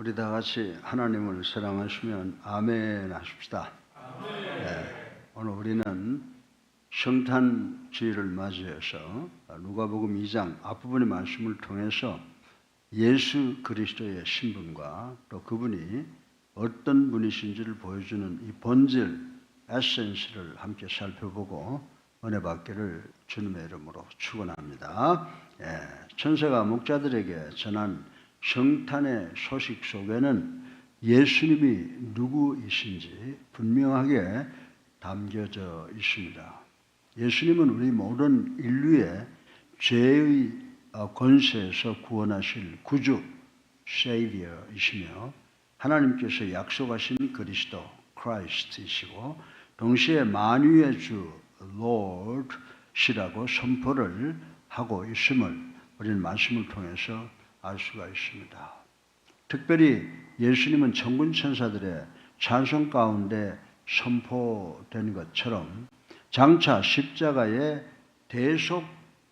우리 다 같이 하나님을 사랑하시면 아멘 하십시다. 네, 오늘 우리는 성탄 주일을 맞이해서 누가복음 2장 앞부분의 말씀을 통해서 예수 그리스도의 신분과 또 그분이 어떤 분이신지를 보여주는 이 본질 에센스를 함께 살펴보고 은혜 받기를 주님의 이름으로 축원합니다. 예, 천사가 목자들에게 전한 성탄의 소식 속에는 예수님이 누구이신지 분명하게 담겨져 있습니다. 예수님은 우리 모든 인류의 죄의 권세에서 구원하실 구주, 세이비어이시며 하나님께서 약속하신 그리스도, 크라이스트이시고 동시에 만유의 주, Lord시라고 선포를 하고 있음을 우리는 말씀을 통해서 알 수가 있습니다. 특별히 예수님은 천군 천사들의 찬송 가운데 선포된 것처럼 장차 십자가의 대속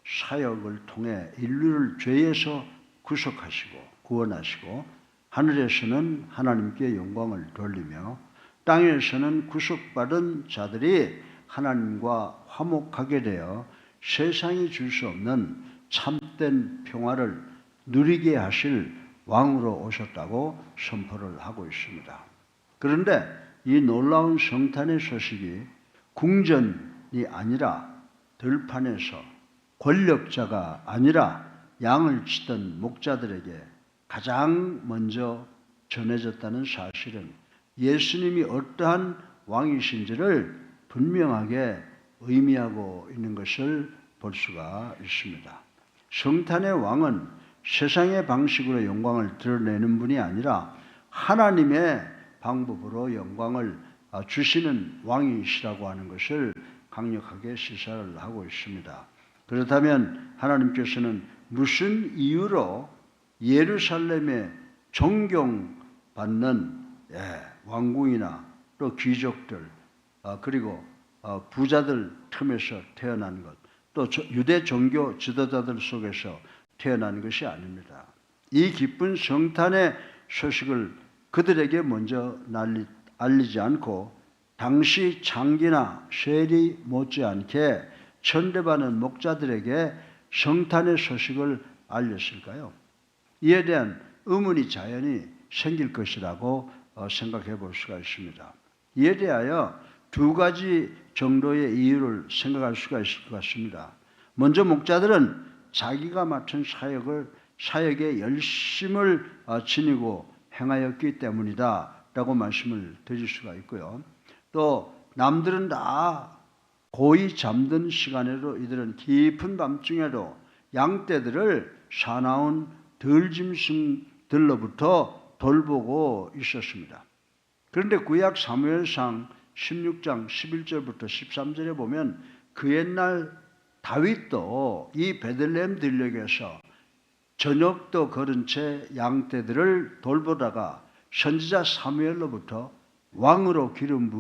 사역을 통해 인류를 죄에서 구속하시고 구원하시고 하늘에서는 하나님께 영광을 돌리며 땅에서는 구속받은 자들이 하나님과 화목하게 되어 세상이 줄 수 없는 참된 평화를 누리게 하실 왕으로 오셨다고 선포를 하고 있습니다. 그런데 이 놀라운 성탄의 소식이 궁전이 아니라 들판에서 권력자가 아니라 양을 치던 목자들에게 가장 먼저 전해졌다는 사실은 예수님이 어떠한 왕이신지를 분명하게 의미하고 있는 것을 볼 수가 있습니다. 성탄의 왕은 세상의 방식으로 영광을 드러내는 분이 아니라 하나님의 방법으로 영광을 주시는 왕이시라고 하는 것을 강력하게 시사를 하고 있습니다. 그렇다면 하나님께서는 무슨 이유로 예루살렘에 존경받는 예, 왕궁이나 또 귀족들 어, 그리고 어, 부자들 틈에서 태어난 것, 또 유대 종교 지도자들 속에서 태어난 것이 아닙니다. 이 기쁜 성탄의 소식을 그들에게 먼저 날리, 알리지 않고 당시 장기나 쉐리 못지않게 천대받는 목자들에게 성탄의 소식을 알렸을까요? 이에 대한 의문이 자연히 생길 것이라고 어, 생각해 볼 수가 있습니다. 이에 대하여 두 가지 정도의 이유를 생각할 수가 있을 것 같습니다. 먼저 목자들은 자기가 맡은 사역을 사역에 열심을 어, 지니고 행하였기 때문이다라고 말씀을 드릴 수가 있고요. 또 남들은 다 고이 잠든 시간에도 이들은 깊은 밤중에도 양떼들을 사나운 들짐승들로부터 돌보고 있었습니다. 그런데 구약 사무엘상 16장 11절부터 13절에 보면 그 옛날 다윗도 이 베들레헴 들녘에서 저녁도 걸은 채 양떼들을 돌보다가 선지자 사무엘로부터 왕으로 기름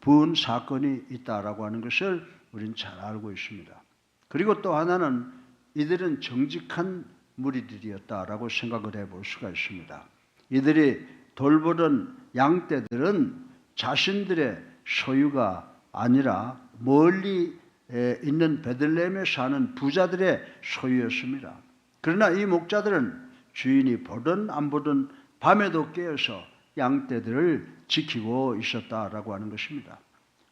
부은 사건이 있다라고 하는 것을 우리는 잘 알고 있습니다. 그리고 또 하나는 이들은 정직한 무리들이었다라고 생각을 해볼 수가 있습니다. 이들이 돌보던 양떼들은 자신들의 소유가 아니라 멀리 있는 베들레헴에 사는 부자들의 소유였습니다. 그러나 이 목자들은 주인이 보든 안 보든 밤에도 깨어서 양떼들을 지키고 있었다라고 하는 것입니다.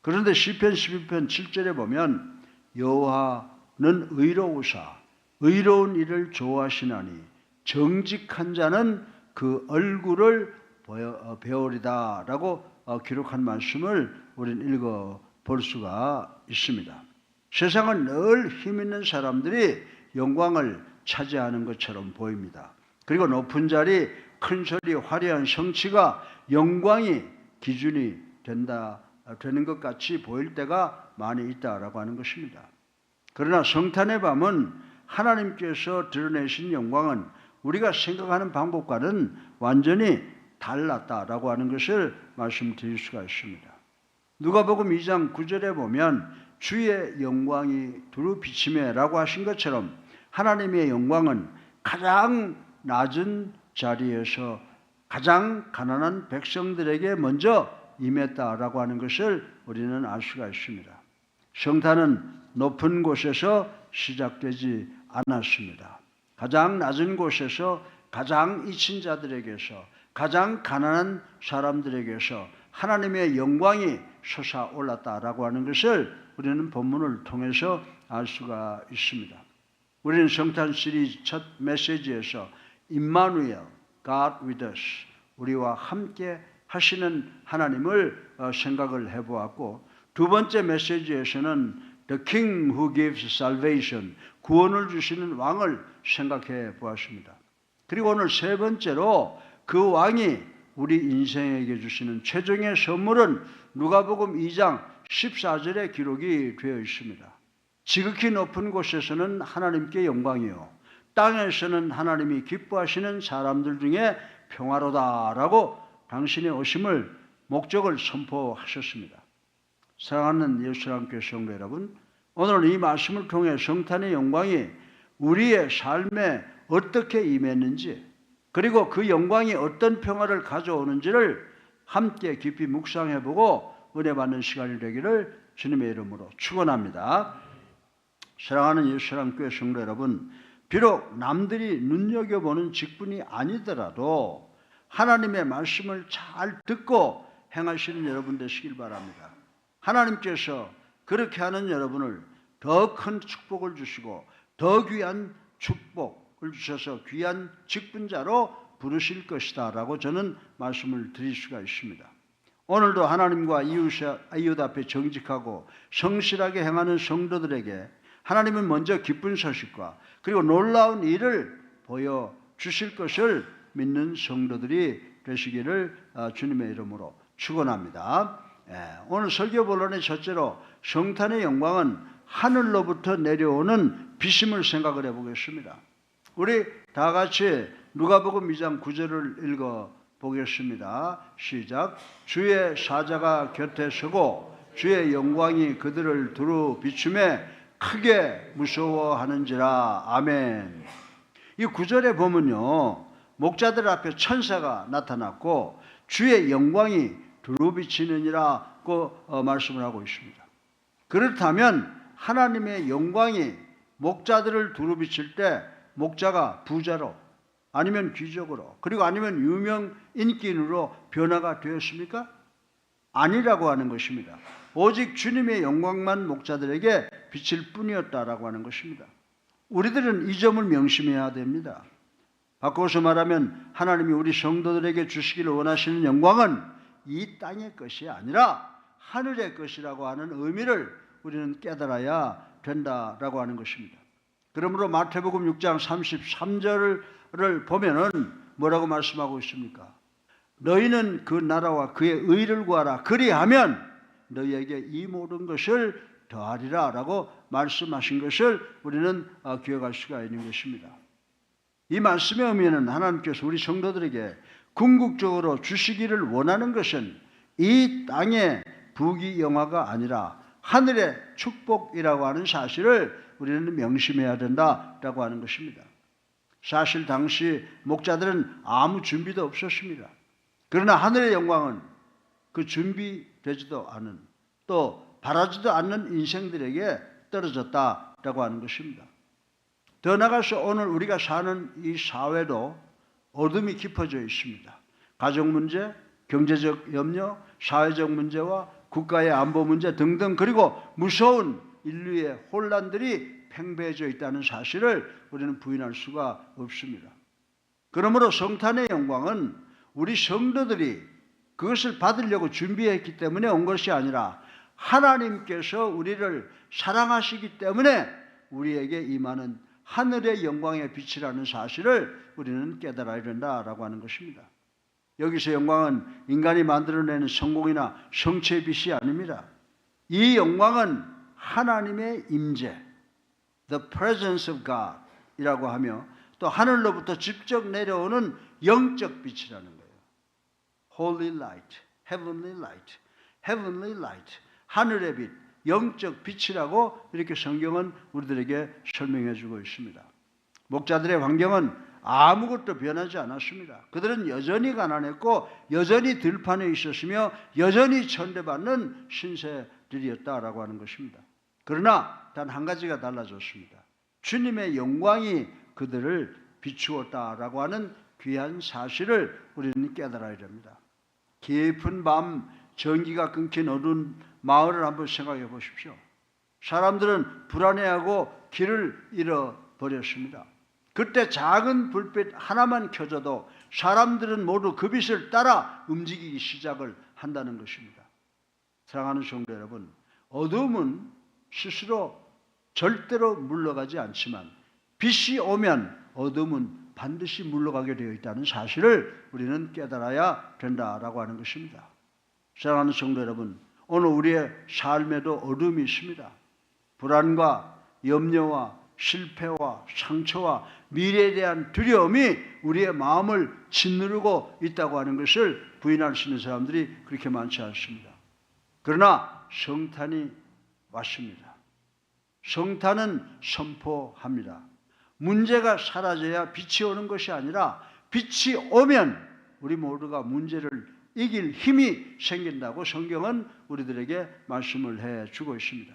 그런데 시편 12편 7절에 보면 여호와는 의로우사 의로운 일을 좋아하시나니 정직한 자는 그 얼굴을 어, 배우리다라고 어, 기록한 말씀을 우리는 읽어 볼 수가 있습니다. 세상은 늘 힘 있는 사람들이 영광을 차지하는 것처럼 보입니다. 그리고 높은 자리, 큰 소리, 화려한 성취가 영광이 기준이 된다 되는 것 같이 보일 때가 많이 있다라고 하는 것입니다. 그러나 성탄의 밤은 하나님께서 드러내신 영광은 우리가 생각하는 방법과는 완전히 달랐다라고 하는 것을 말씀드릴 수가 있습니다. 누가복음 2장 9절에 보면 주의 영광이 두루 비치매라고 하신 것처럼 하나님의 영광은 가장 낮은 자리에서 가장 가난한 백성들에게 먼저 임했다라고 하는 것을 우리는 알 수가 있습니다. 성탄은 높은 곳에서 시작되지 않았습니다. 가장 낮은 곳에서 가장 이친 자들에게서 가장 가난한 사람들에게서 하나님의 영광이 솟아올랐다라고 하는 것을 우리는 본문을 통해서 알 수가 있습니다. 우리는 성탄 시리즈 첫 메시지에서 임마누엘, God with us, 우리와 함께 하시는 하나님을 어, 생각을 해보았고 두 번째 메시지에서는 The King who gives salvation, 구원을 주시는 왕을 생각해 보았습니다. 그리고 오늘 세 번째로 그 왕이 우리 인생에게 주시는 최종의 선물은 누가복음 2장 14절에 기록이 되어 있습니다. 지극히 높은 곳에서는 하나님께 영광이요 땅에서는 하나님이 기뻐하시는 사람들 중에 평화로다라고 당신의 오심을 목적을 선포하셨습니다. 사랑하는 예수님께 성도 여러분, 오늘 이 말씀을 통해 성탄의 영광이 우리의 삶에 어떻게 임했는지 그리고 그 영광이 어떤 평화를 가져오는지를 함께 깊이 묵상해보고 은혜 받는 시간이 되기를 주님의 이름으로 축원합니다. 사랑하는 예수님 교회 성도 여러분, 비록 남들이 눈여겨보는 직분이 아니더라도 하나님의 말씀을 잘 듣고 행하시는 여러분 되시길 바랍니다. 하나님께서 그렇게 하는 여러분을 더 큰 축복을 주시고 더 귀한 축복을 주셔서 귀한 직분자로 부르실 것이다라고 저는 말씀을 드릴 수가 있습니다. 오늘도 하나님과 이웃, 앞에 정직하고 성실하게 행하는 성도들에게 하나님은 먼저 기쁜 소식과 그리고 놀라운 일을 보여 주실 것을 믿는 성도들이 되시기를 어, 주님의 이름으로 축원합니다. 예, 오늘 설교 본론의 첫째로 성탄의 영광은 하늘로부터 내려오는 비심을 생각을 해보겠습니다. 우리 다 같이 누가복음 2장 9절을 읽어 보겠습니다. 시작. 주의 사자가 곁에 서고 주의 영광이 그들을 두루 비춤에 크게 무서워하는지라. 아멘. 이 구절에 보면요. 목자들 앞에 천사가 나타났고 주의 영광이 두루 비치느니라고 어, 말씀을 하고 있습니다. 그렇다면 하나님의 영광이 목자들을 두루 비칠 때 목자가 부자로 아니면 귀족으로 그리고 아니면 유명 인기인으로 변화가 되었습니까? 아니라고 하는 것입니다. 오직 주님의 영광만 목자들에게 비칠 뿐이었다라고 하는 것입니다. 우리들은 이 점을 명심해야 됩니다. 바꿔서 말하면 하나님이 우리 성도들에게 주시기를 원하시는 영광은 이 땅의 것이 아니라 하늘의 것이라고 하는 의미를 우리는 깨달아야 된다라고 하는 것입니다. 그러므로 마태복음 6장 33절을 보면은 뭐라고 말씀하고 있습니까? 너희는 그 나라와 그의 의를 구하라. 그리하면 너희에게 이 모든 것을 더하리라 라고 말씀하신 것을 우리는 어, 기억할 수가 있는 것입니다. 이 말씀의 의미는 하나님께서 우리 성도들에게 궁극적으로 주시기를 원하는 것은 이 땅의 부귀 영화가 아니라 하늘의 축복이라고 하는 사실을 우리는 명심해야 된다라고 하는 것입니다. 사실 당시 목자들은 아무 준비도 없었습니다. 그러나 하늘의 영광은 그 준비되지도 않은 또 바라지도 않는 인생들에게 떨어졌다라고 하는 것입니다. 더 나가서 오늘 우리가 사는 이 사회도 어둠이 깊어져 있습니다. 가족 문제, 경제적 염려, 사회적 문제와 국가의 안보 문제 등등 그리고 무서운 인류의 혼란들이 팽배해져 있다는 사실을 우리는 부인할 수가 없습니다. 그러므로 성탄의 영광은 우리 성도들이 그것을 받으려고 준비했기 때문에 온 것이 아니라 하나님께서 우리를 사랑하시기 때문에 우리에게 임하는 하늘의 영광의 빛이라는 사실을 우리는 깨달아야 된다라고 하는 것입니다. 여기서 영광은 인간이 만들어내는 성공이나 성취의 빛이 아닙니다. 이 영광은 하나님의 임재, the presence of God 이라고 하며 또 하늘로부터 직접 내려오는 영적 빛이라는 거예요. Holy light, heavenly light, heavenly light, 하늘의 빛, 영적 빛이라고 이렇게 성경은 우리들에게 설명해 주고 있습니다. 목자들의 환경은 아무것도 변하지 않았습니다. 그들은 여전히 가난했고 여전히 들판에 있었으며 여전히 천대받는 신세들이었다라고 하는 것입니다. 그러나 단 한 가지가 달라졌습니다. 주님의 영광이 그들을 비추었다라고 하는 귀한 사실을 우리는 깨달아야 됩니다. 깊은 밤 전기가 끊긴 어두운 마을을 한번 생각해 보십시오. 사람들은 불안해하고 길을 잃어버렸습니다. 그때 작은 불빛 하나만 켜져도 사람들은 모두 그 빛을 따라 움직이기 시작을 한다는 것입니다. 사랑하는 성도 여러분, 어둠은 스스로 절대로 물러가지 않지만 빛이 오면 어둠은 반드시 물러가게 되어 있다는 사실을 우리는 깨달아야 된다라고 하는 것입니다. 사랑하는 성도 여러분, 오늘 우리의 삶에도 어둠이 있습니다. 불안과 염려와 실패와 상처와 미래에 대한 두려움이 우리의 마음을 짓누르고 있다고 하는 것을 부인할 수 있는 사람들이 그렇게 많지 않습니다. 그러나 성탄이 왔습니다. 성탄은 선포합니다. 문제가 사라져야 빛이 오는 것이 아니라 빛이 오면 우리 모두가 문제를 이길 힘이 생긴다고 성경은 우리들에게 말씀을 해 주고 있습니다.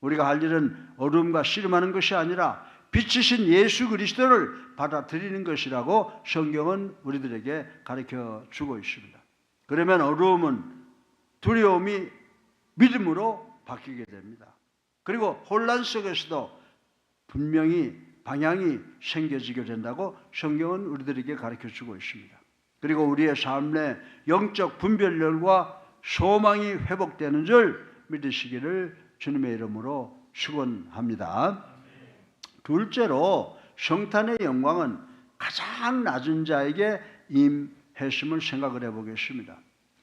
우리가 할 일은 어둠과 씨름하는 것이 아니라 빛이신 예수 그리스도를 받아들이는 것이라고 성경은 우리들에게 가르쳐 주고 있습니다. 그러면 어려움은 두려움이 믿음으로 바뀌게 됩니다. 그리고 혼란 속에서도 분명히 방향이 생겨지게 된다고 성경은 우리들에게 가르쳐 주고 있습니다. 그리고 우리의 삶의 영적 분별력과 소망이 회복되는 줄 믿으시기를 주님의 이름으로 축원합니다. 둘째로 성탄의 영광은 가장 낮은 자에게 임했음을 생각을 해보겠습니다.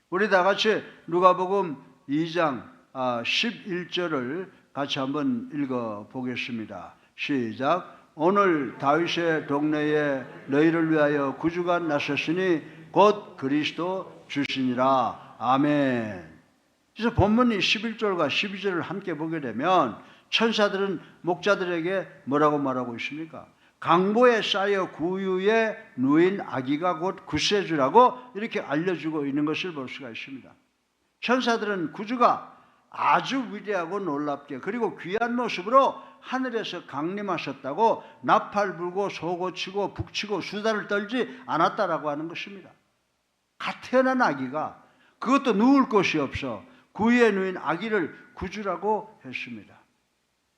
우리 다 같이 누가복음 2장 11절을 같이 한번 읽어 보겠습니다. 시작. 오늘 다윗의 동네에 너희를 위하여 구주가 나셨으니 곧 그리스도 주시니라. 아멘. 그래서 본문이 11절과 12절을 함께 보게 되면 천사들은 목자들에게 뭐라고 말하고 있습니까? 강보에 쌓여 구유에 누인 아기가 곧 구세주라고 이렇게 알려주고 있는 것을 볼 수가 있습니다. 천사들은 구주가 아주 위대하고 놀랍게 그리고 귀한 모습으로 하늘에서 강림하셨다고 나팔 불고 소고치고 북치고 수다를 떨지 않았다라고 하는 것입니다. 갓 태어난 아기가 그것도 누울 곳이 없어 구유에 누인 아기를 구주라고 했습니다.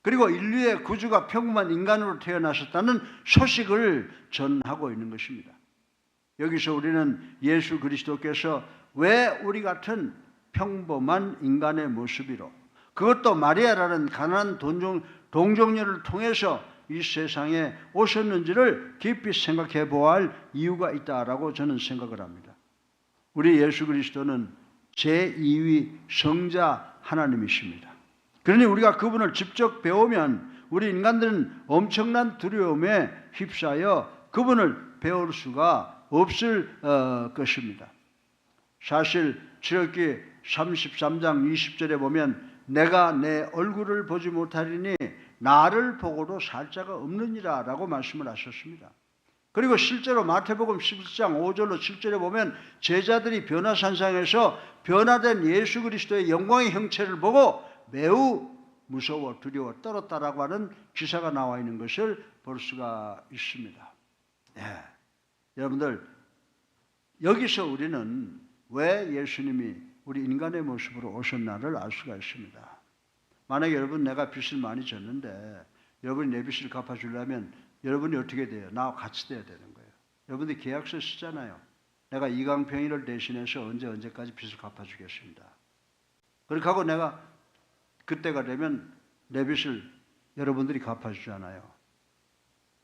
그리고 인류의 구주가 평범한 인간으로 태어나셨다는 소식을 전하고 있는 것입니다. 여기서 우리는 예수 그리스도께서 왜 우리 같은 평범한 인간의 모습이로 그것도 마리아라는 가난한 동종, 동정녀를 통해서 이 세상에 오셨는지를 깊이 생각해 보아야 할 이유가 있다라고 저는 생각을 합니다. 우리 예수 그리스도는 제2위 성자 하나님이십니다. 그러니 우리가 그분을 직접 배우면 우리 인간들은 엄청난 두려움에 휩싸여 그분을 배울 수가 없을 어, 것입니다. 사실 출애굽기 33장 20절에 보면 내가 내 얼굴을 보지 못하리니 나를 보고도 살 자가 없느니라 라고 말씀을 하셨습니다. 그리고 실제로 마태복음 11장 5절로 7절에 보면 제자들이 변화산상에서 변화된 예수 그리스도의 영광의 형체를 보고 매우 무서워 두려워 떨었다라고 하는 기사가 나와 있는 것을 볼 수가 있습니다. 네. 여러분들 여기서 우리는 왜 예수님이 우리 인간의 모습으로 오셨나를 알 수가 있습니다. 만약에 여러분 내가 빚을 많이 졌는데 여러분이 내 빚을 갚아주려면 여러분이 어떻게 돼요? 나와 같이 돼야 되는 거예요. 여러분들이 계약서 쓰잖아요. 내가 이강평일을 대신해서 언제 언제까지 빚을 갚아주겠습니다. 그렇게 하고 내가 그때가 되면 내 빚을 여러분들이 갚아주잖아요.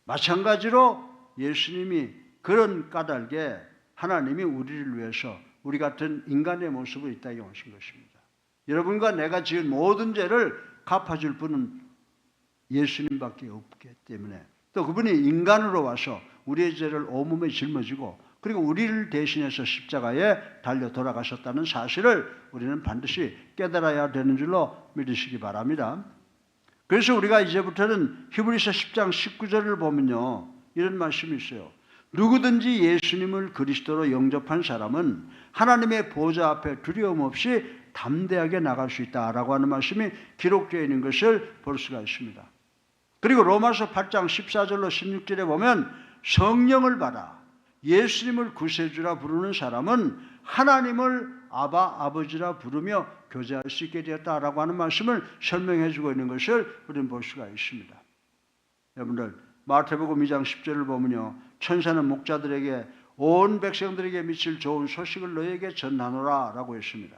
마찬가지로 예수님이 그런 까닭에 하나님이 우리를 위해서 우리 같은 인간의 모습을 이 땅에 오신 것입니다. 여러분과 내가 지은 모든 죄를 갚아줄 분은 예수님밖에 없기 때문에 또 그분이 인간으로 와서 우리의 죄를 온몸에 짊어지고 그리고 우리를 대신해서 십자가에 달려 돌아가셨다는 사실을 우리는 반드시 깨달아야 되는 줄로 믿으시기 바랍니다. 그래서 우리가 이제부터는 히브리서 10장 19절을 보면요. 이런 말씀이 있어요. 누구든지 예수님을 그리스도로 영접한 사람은 하나님의 보좌 앞에 두려움 없이 담대하게 나갈 수 있다라고 하는 말씀이 기록되어 있는 것을 볼 수가 있습니다. 그리고 로마서 8장 14절로 16절에 보면 성령을 받아 예수님을 구세주라 부르는 사람은 하나님을 아바 아버지라 부르며 교제할 수 있게 되었다라고 하는 말씀을 설명해 주고 있는 것을 우리는 볼 수가 있습니다. 여러분들 마태복음 2장 10절을 보면요. 천사는 목자들에게 온 백성들에게 미칠 좋은 소식을 너에게 전하노라 라고 했습니다.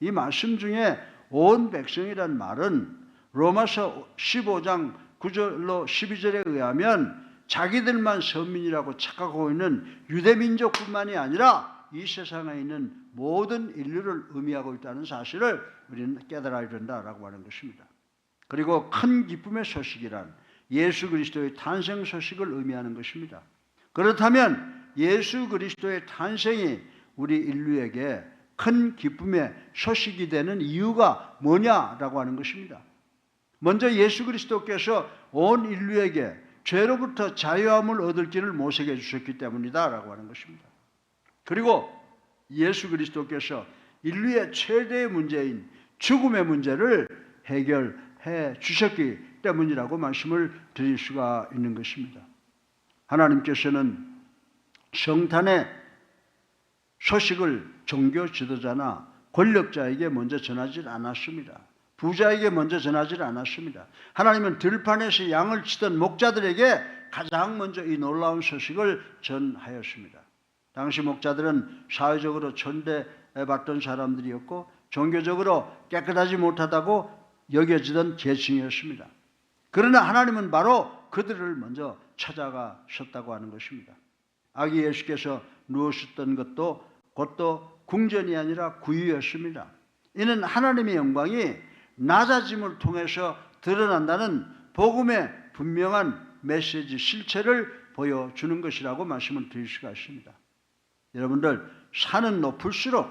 이 말씀 중에 온 백성이란 말은 로마서 15장 9절로 12절에 의하면 자기들만 선민이라고 착각하고 있는 유대민족뿐만이 아니라 이 세상에 있는 모든 인류를 의미하고 있다는 사실을 우리는 깨달아야 된다라고 하는 것입니다. 그리고 큰 기쁨의 소식이란 예수 그리스도의 탄생 소식을 의미하는 것입니다. 그렇다면 예수 그리스도의 탄생이 우리 인류에게 큰 기쁨의 소식이 되는 이유가 뭐냐라고 하는 것입니다. 먼저 예수 그리스도께서 온 인류에게 죄로부터 자유함을 얻을 길을 모색해 주셨기 때문이다라고 하는 것입니다. 그리고 예수 그리스도께서 인류의 최대의 문제인 죽음의 문제를 해결해 주셨기 때문이라고 말씀을 드릴 수가 있는 것입니다. 하나님께서는 성탄의 소식을 종교 지도자나 권력자에게 먼저 전하지 않았습니다. 부자에게 먼저 전하지 않았습니다. 하나님은 들판에서 양을 치던 목자들에게 가장 먼저 이 놀라운 소식을 전하였습니다. 당시 목자들은 사회적으로 천대받던 사람들이었고 종교적으로 깨끗하지 못하다고 여겨지던 계층이었습니다. 그러나 하나님은 바로 그들을 먼저 찾아가셨다고 하는 것입니다. 아기 예수께서 누우셨던 것도 그것도 궁전이 아니라 구유였습니다. 이는 하나님의 영광이 낮아짐을 통해서 드러난다는 복음의 분명한 메시지 실체를 보여주는 것이라고 말씀을 드릴 수가 있습니다. 여러분들 산은 높을수록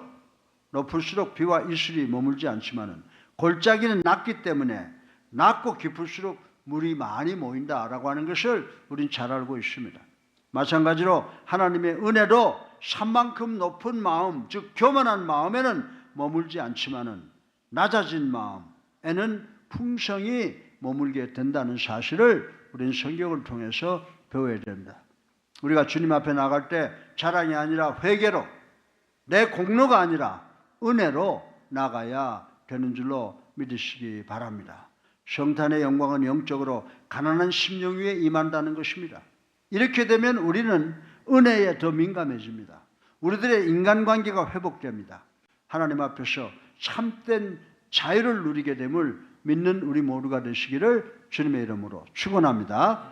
높을수록 비와 이슬이 머물지 않지만은 골짜기는 낮기 때문에 낮고 깊을수록 물이 많이 모인다라고 하는 것을 우린 잘 알고 있습니다. 마찬가지로 하나님의 은혜도 산만큼 높은 마음, 즉 교만한 마음에는 머물지 않지만은 낮아진 마음에는 풍성이 머물게 된다는 사실을 우리는 성경을 통해서 배워야 됩니다. 우리가 주님 앞에 나갈 때 자랑이 아니라 회개로 내 공로가 아니라 은혜로 나가야 되는 줄로 믿으시기 바랍니다. 성탄의 영광은 영적으로 가난한 심령 위에 임한다는 것입니다. 이렇게 되면 우리는 은혜에 더 민감해집니다. 우리들의 인간관계가 회복됩니다. 하나님 앞에서 참된 자유를 누리게 됨을 믿는 우리 모두가 되시기를 주님의 이름으로 축원합니다.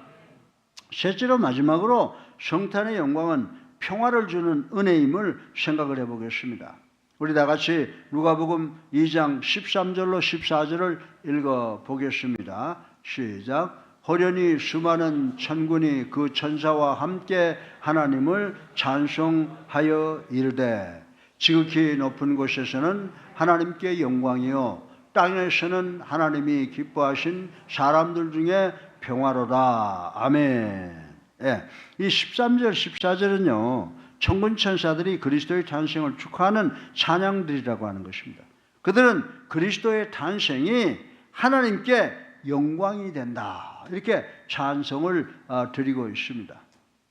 셋째로 마지막으로 성탄의 영광은 평화를 주는 은혜임을 생각을 해보겠습니다. 우리 다 같이 누가복음 2장 13절로 14절을 읽어 보겠습니다. 시작. 호련히 수많은 천군이 그 천사와 함께 하나님을 찬송하여 이르되 지극히 높은 곳에서는 하나님께 영광이요 땅에서는 하나님이 기뻐하신 사람들 중에 평화로다. 아멘. 예. 이 13절 14절은요. 천군 천사들이 그리스도의 탄생을 축하하는 찬양들이라고 하는 것입니다. 그들은 그리스도의 탄생이 하나님께 영광이 된다. 이렇게 찬성을 어, 드리고 있습니다.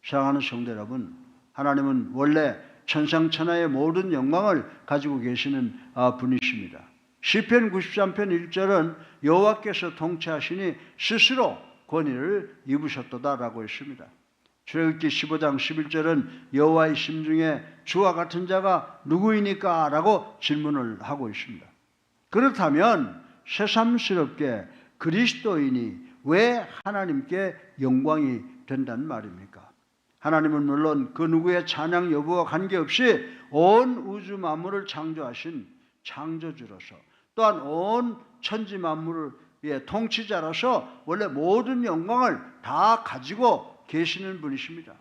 사랑하는 성도 여러분, 하나님은 원래 천상천하의 모든 영광을 가지고 계시는 어, 분이십니다. 시편 93편 1절은 여호와께서 통치하시니 스스로 권위를 입으셨도다라고 했습니다. 출애굽기 15장 11절은 여호와의 심중에 주와 같은 자가 누구이니까? 라고 질문을 하고 있습니다. 그렇다면 새삼스럽게 그리스도인이 왜 하나님께 영광이 된다는 말입니까? 하나님은 물론 그 누구의 찬양 여부와 관계없이 온 우주 만물을 창조하신 창조주로서 또한 온 천지 만물을 예, 통치자로서 원래 모든 영광을 다 가지고 계시는 분이십니다.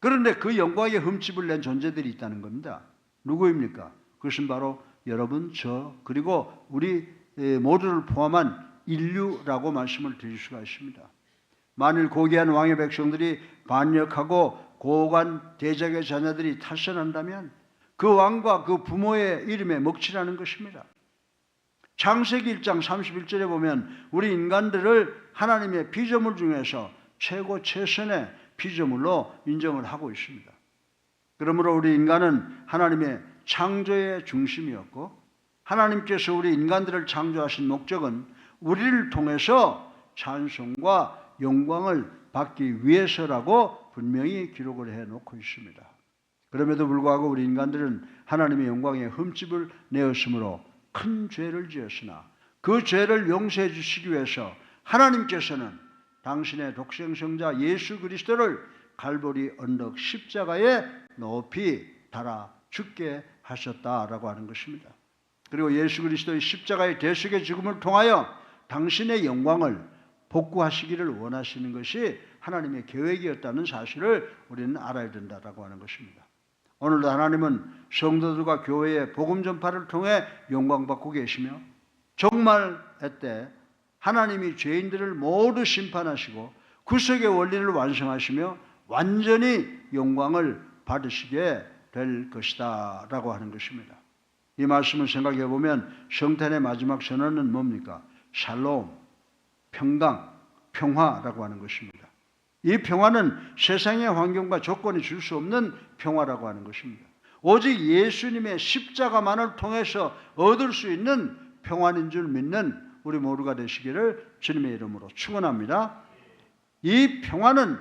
그런데 그 영광에 흠집을 낸 존재들이 있다는 겁니다. 누구입니까? 그것은 바로 여러분, 저, 그리고 우리 모두를 포함한 인류라고 말씀을 드릴 수가 있습니다. 만일 고귀한 왕의 백성들이 반역하고 고관 대적의 자녀들이 탈선한다면 그 왕과 그 부모의 이름에 먹칠하는 것입니다. 창세기 1장 31절에 보면 우리 인간들을 하나님의 피조물 중에서 최고 최선의 피조물로 인정을 하고 있습니다. 그러므로 우리 인간은 하나님의 창조의 중심이었고 하나님께서 우리 인간들을 창조하신 목적은 우리를 통해서 찬송과 영광을 받기 위해서라고 분명히 기록을 해 놓고 있습니다. 그럼에도 불구하고 우리 인간들은 하나님의 영광에 흠집을 내었으므로 큰 죄를 지었으나 그 죄를 용서해 주시기 위해서 하나님께서는 당신의 독생성자 예수 그리스도를 갈보리 언덕 십자가에 높이 달아 죽게 하셨다라고 하는 것입니다. 그리고 예수 그리스도의 십자가의 대속의 죽음을 통하여 당신의 영광을 복구하시기를 원하시는 것이 하나님의 계획이었다는 사실을 우리는 알아야 된다라고 하는 것입니다. 오늘도 하나님은 성도들과 교회의 복음 전파를 통해 영광 받고 계시며 정말 때 하나님이 죄인들을 모두 심판하시고 구속의 원리를 완성하시며 완전히 영광을 받으시게 될 것이다 라고 하는 것입니다. 이 말씀을 생각해 보면 성탄의 마지막 선언은 뭡니까? 샬롬, 평강, 평화라고 하는 것입니다. 이 평화는 세상의 환경과 조건이 줄 수 없는 평화라고 하는 것입니다. 오직 예수님의 십자가만을 통해서 얻을 수 있는 평안인 줄 믿는 우리 모두가 되시기를 주님의 이름으로 축원합니다. 이 평화는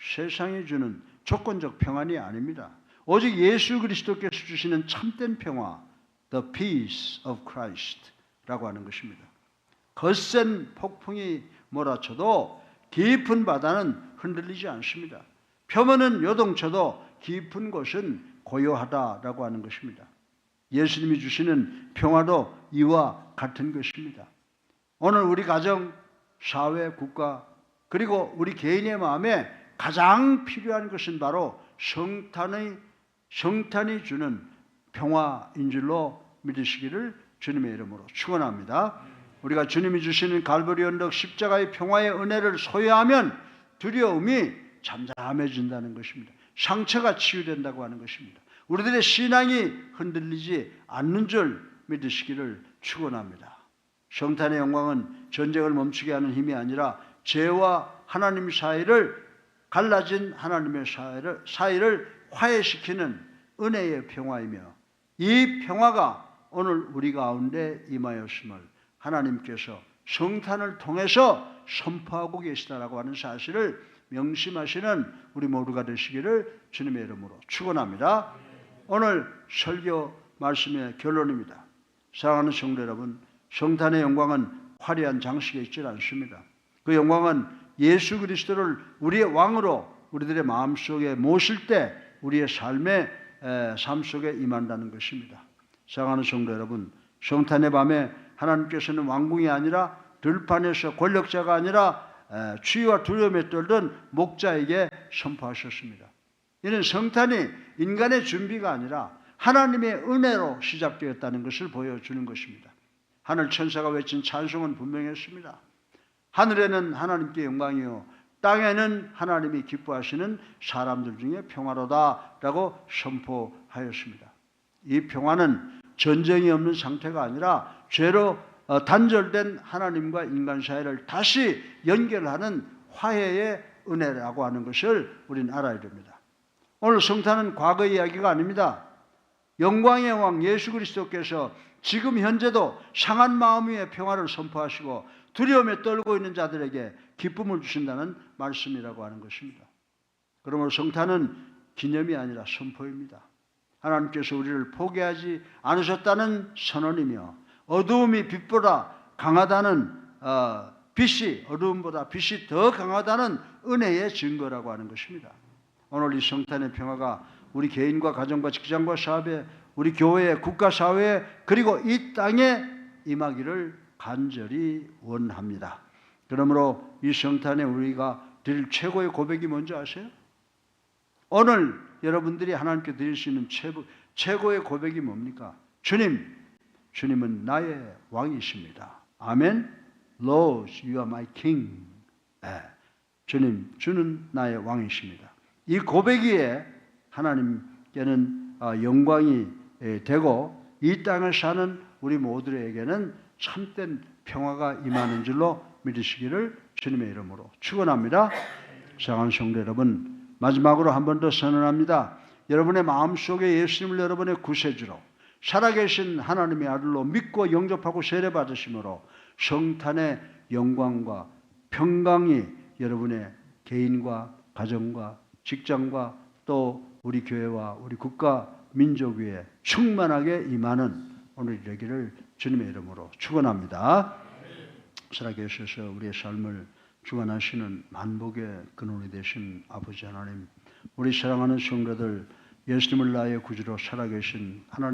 세상이 주는 조건적 평안이 아닙니다. 오직 예수 그리스도께서 주시는 참된 평화, the peace of Christ라고 하는 것입니다. 거센 폭풍이 몰아쳐도 깊은 바다는 흔들리지 않습니다. 표면은 요동쳐도 깊은 곳은 고요하다라고 하는 것입니다. 예수님이 주시는 평화도 이와 같은 것입니다. 오늘 우리 가정, 사회, 국가 그리고 우리 개인의 마음에 가장 필요한 것은 바로 성탄의 성탄이 주는 평화인 줄로 믿으시기를 주님의 이름으로 축원합니다. 우리가 주님이 주시는 갈보리 언덕 십자가의 평화의 은혜를 소유하면 두려움이 잠잠해진다는 것입니다. 상처가 치유된다고 하는 것입니다. 우리들의 신앙이 흔들리지 않는 줄 믿으시기를 축원합니다. 성탄의 영광은 전쟁을 멈추게 하는 힘이 아니라 죄와 하나님 사이를 갈라진 하나님의 사이를, 사이를 화해시키는 은혜의 평화이며 이 평화가 오늘 우리 가운데 임하였음을 하나님께서 성탄을 통해서 선포하고 계시다라고 하는 사실을 명심하시는 우리 모두가 되시기를 주님의 이름으로 축원합니다. 오늘 설교 말씀의 결론입니다. 사랑하는 성도 여러분, 성탄의 영광은 화려한 장식에 있지 않습니다. 그 영광은 예수 그리스도를 우리의 왕으로 우리들의 마음속에 모실 때 우리의 삶의 삶 속에 임한다는 것입니다. 사랑하는 성도 여러분, 성탄의 밤에 하나님께서는 왕궁이 아니라 들판에서 권력자가 아니라 추위와 두려움에 떨던 목자에게 선포하셨습니다. 이는 성탄이 인간의 준비가 아니라 하나님의 은혜로 시작되었다는 것을 보여주는 것입니다. 하늘 천사가 외친 찬송은 분명했습니다. 하늘에는 하나님께 영광이요 땅에는 하나님이 기뻐하시는 사람들 중에 평화로다라고 선포하였습니다. 이 평화는 전쟁이 없는 상태가 아니라 죄로 어, 단절된 하나님과 인간 사이를 다시 연결하는 화해의 은혜라고 하는 것을 우리는 알아야 됩니다. 오늘 성탄은 과거 이야기가 아닙니다. 영광의 왕 예수 그리스도께서 지금 현재도 상한 마음 위에 평화를 선포하시고 두려움에 떨고 있는 자들에게 기쁨을 주신다는 말씀이라고 하는 것입니다. 그러므로 성탄은 기념이 아니라 선포입니다. 하나님께서 우리를 포기하지 않으셨다는 선언이며 어두움이 빛보다 강하다는 어, 빛이 어두움보다 빛이 더 강하다는 은혜의 증거라고 하는 것입니다. 오늘 이 성탄의 평화가 우리 개인과 가정과 직장과 사업에 우리 교회, 국가 사회 그리고 이 땅에 임하기를 간절히 원합니다. 그러므로 이 성탄에 우리가 드릴 최고의 고백이 뭔지 아세요? 오늘 여러분들이 하나님께 드릴 수 있는 최고, 최고의 고백이 뭡니까? 주님, 주님은 나의 왕이십니다. 아멘. Lord, you are my king. 네. 주님, 주는 나의 왕이십니다. 이 고백이에 하나님께는 아, 영광이 에, 되고 이 땅을 사는 우리 모두에게는 참된 평화가 임하는 줄로 믿으시기를 주님의 이름으로 축원합니다. 사랑하는 성도 여러분, 마지막으로 한 번 더 선언합니다. 여러분의 마음속에 예수님을 여러분의 구세주로 살아계신 하나님의 아들로 믿고 영접하고 세례 받으심으로 성탄의 영광과 평강이 여러분의 개인과 가정과 직장과 또 우리 교회와 우리 국가 민족 위에 충만하게 임하는 오늘 되기를 주님의 이름으로 축원합니다. 살아계셔서 우리의 삶을 주관하시는 만복의 근원이 되신 아버지 하나님, 우리 사랑하는 성도들 예수님을 나의 구주로 살아계신 하나님.